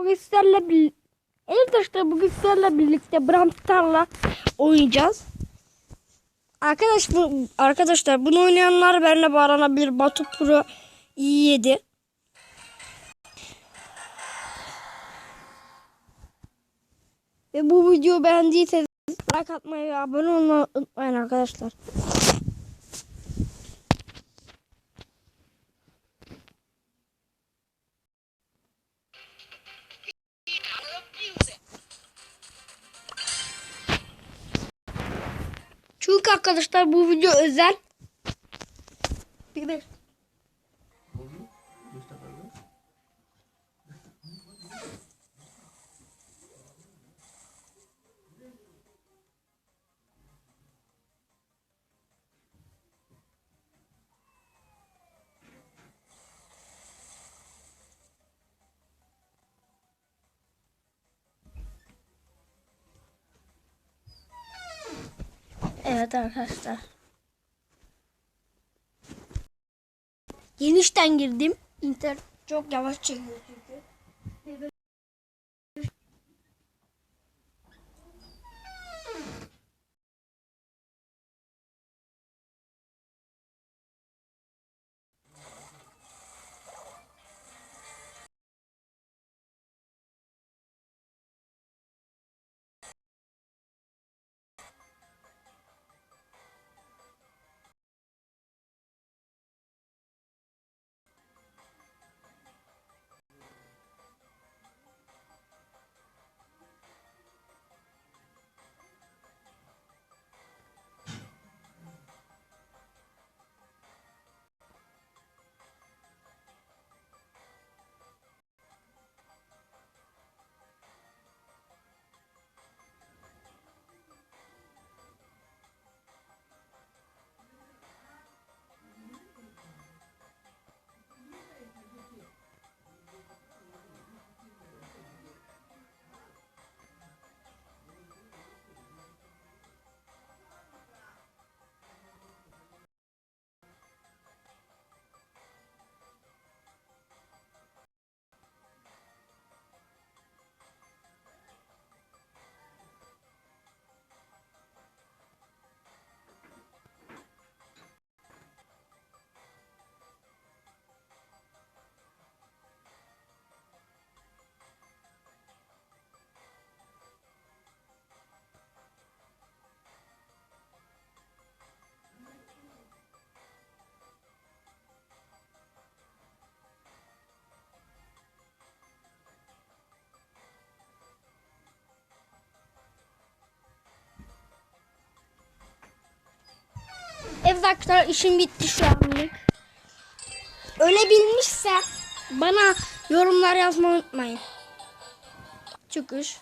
bugün sizlerle arkadaşlar bugün sizlerle birlikte Brawl oynayacağız. Arkadaş bu arkadaşlar bunu oynayanlar benimle bağlanabilir. Batu Pro i7. Ve bu videoyu beğendiyseniz like atmayı ve abone olmayı unutmayın arkadaşlar. Arkadaşlar bu video özel. Evet arkadaşlar. Genişten girdim. İnternet çok yavaş çekiyor çünkü. Evet arkadaşlar işim bitti şu anlık. Öyle bilmişse bana yorumlar yazmayı unutmayın. Çıkış.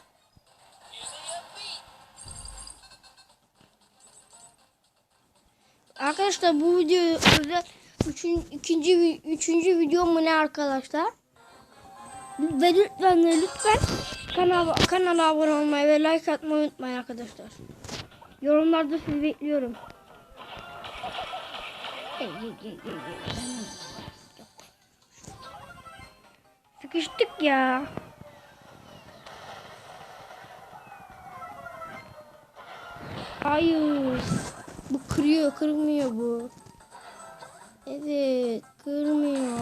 Arkadaşlar bu video özel üçün, ikinci üçüncü video mu ne arkadaşlar? Ve lütfen ve lütfen kanala, kanala abone olmayı ve like atmayı unutmayın arkadaşlar. Yorumlarda sizi bekliyorum. Sıkıştık ya. Hayır. Bu kırıyor, kırmıyor bu. Evet, kırmıyor.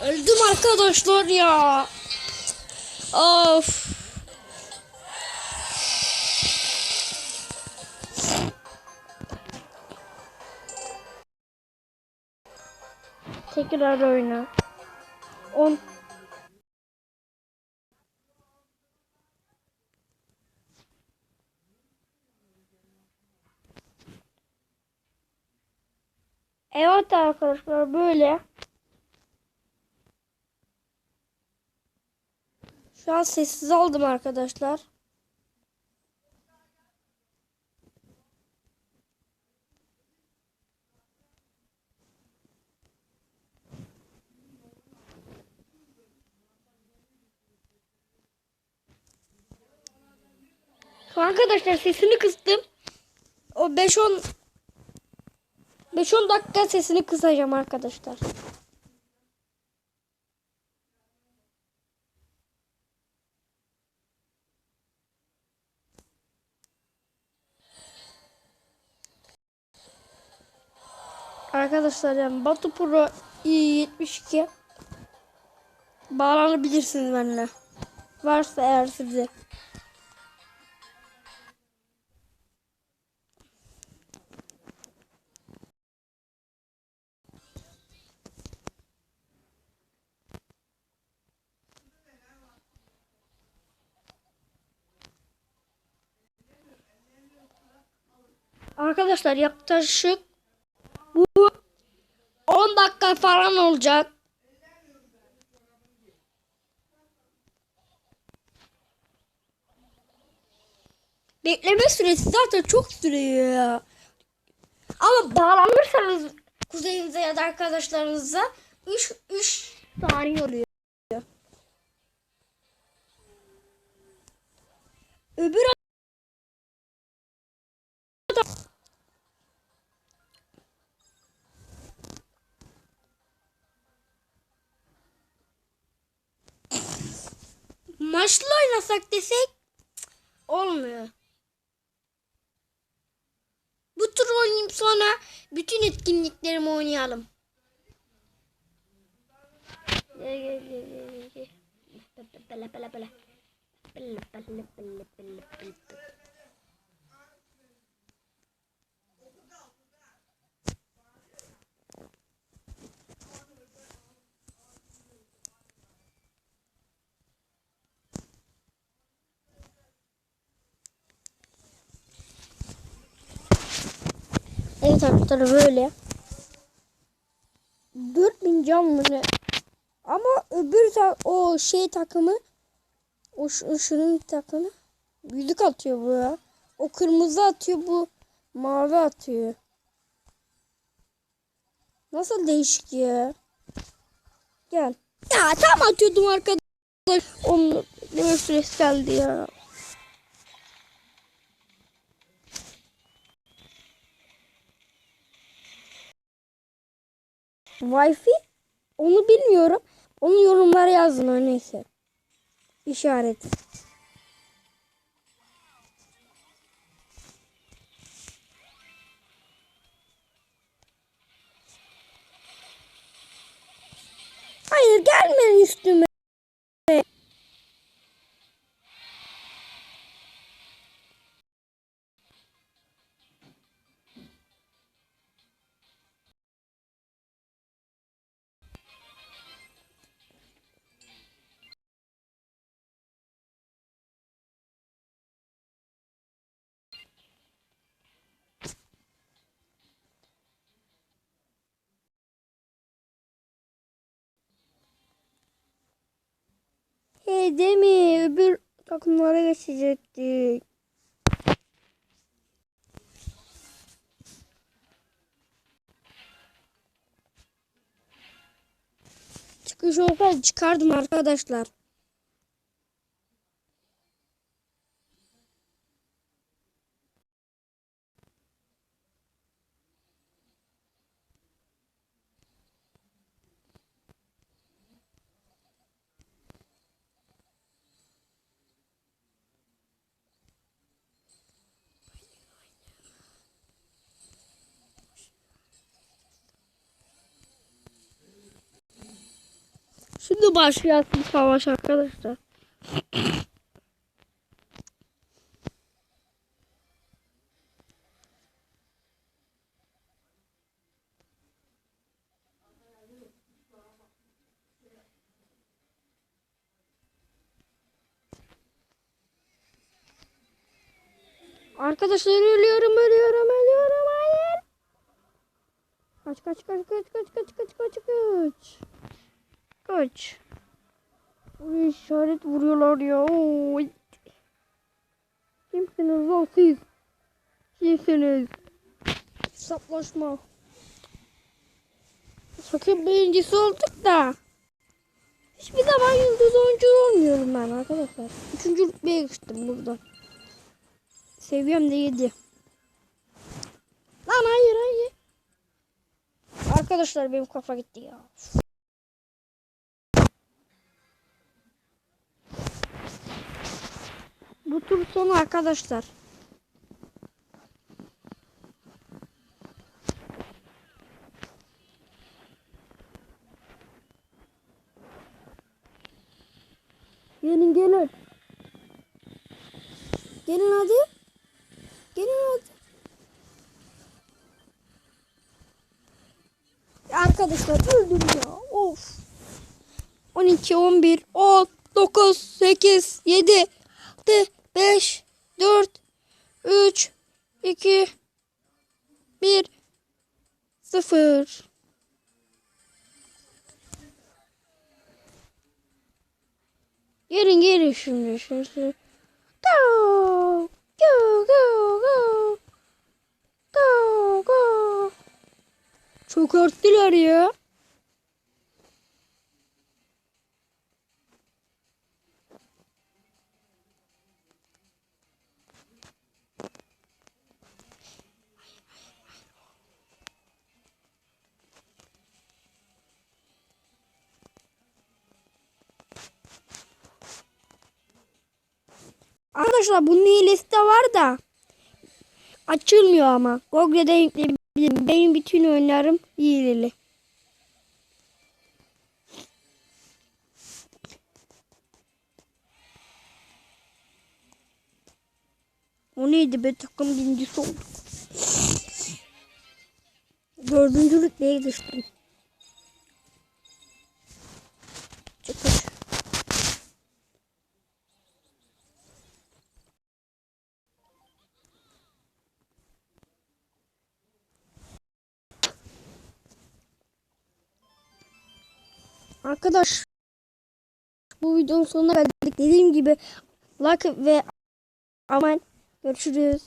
Öldüm arkadaşlar ya. Of. Tekrar oyna. 10 Evet arkadaşlar böyle. Şu an sessiz aldım arkadaşlar. Arkadaşlar sesini kıstım. O 5-10 5-10 dakika sesini kısacağım arkadaşlar. Arkadaşlar yani Batu Pro i72 bağlanabilirsiniz benimle. Varsa eğer sizde. Arkadaşlar yaklaşık 10 dakika falan olacak. Bekleme süresi zaten çok sürüyor ya. Ama bağlanırsanız kuzeyinize ya da arkadaşlarınıza 3 3 saniye oluyor. Öbür yaşlı oynasak desek olmuyor. Bu tur oynayayım sonra bütün etkinliklerimi oynayalım. Bela bela bela. Bela bela bela bela bela. Evet arkadaşlar böyle. 4000 cam mı? Ama öbür ta o şey takımı o şunun takımı büyülük atıyor bu ya. O kırmızı atıyor bu mavi atıyor. Nasıl değişik ya? Gel. Ya tam atıyordum arkadaşlar. Onun ne süresi geldi ya. Wi-Fi onu bilmiyorum. Onu yorumlara yazın o neyse. İşaret. Hayır gelme üstüme. Değil mi? Öbür takımlara geçecektik. Çıkış olsaydı çıkardım arkadaşlar. Şimdi başlayasın savaş arkadaşlar. Arkadaşlar ölüyorum ölüyorum ölüyorum hayır. Kaç kaç kaç kaç kaç kaç kaç kaç kaç. Kaç. Buraya işaret vuruyorlar ya. Oo. Kimsiniz lan siz? Kimsiniz? Hesaplaşma. Sakın birincisi olduk da. Hiçbir zaman yıldız oyuncu olmuyorum ben arkadaşlar. Üçüncü rütbeye geçtim burada. Seviyem de 7. Lan hayır hayır. Arkadaşlar benim kafa gitti ya. Bu tur sonu arkadaşlar. Gelin gelin. Gelin hadi. Gelin hadi. Arkadaşlar öldüm ya. Of. 12, 11, 10, 9, 8, 7, 6, 5, 4, 3, 2, 1, 0. Gelin gelin şimdi. şimdi. Go! Go go go! Go go! Çok arttılar ya. Arkadaşlar bunun hilesi de var da açılmıyor ama. Google'de yükleyebilirim. Benim bütün oyunlarım hileli. O neydi be takım birincisi olduk. Dördüncü rütbeye düştüm. Arkadaş bu videonun sonuna geldik. Dediğim gibi like ve aman görüşürüz.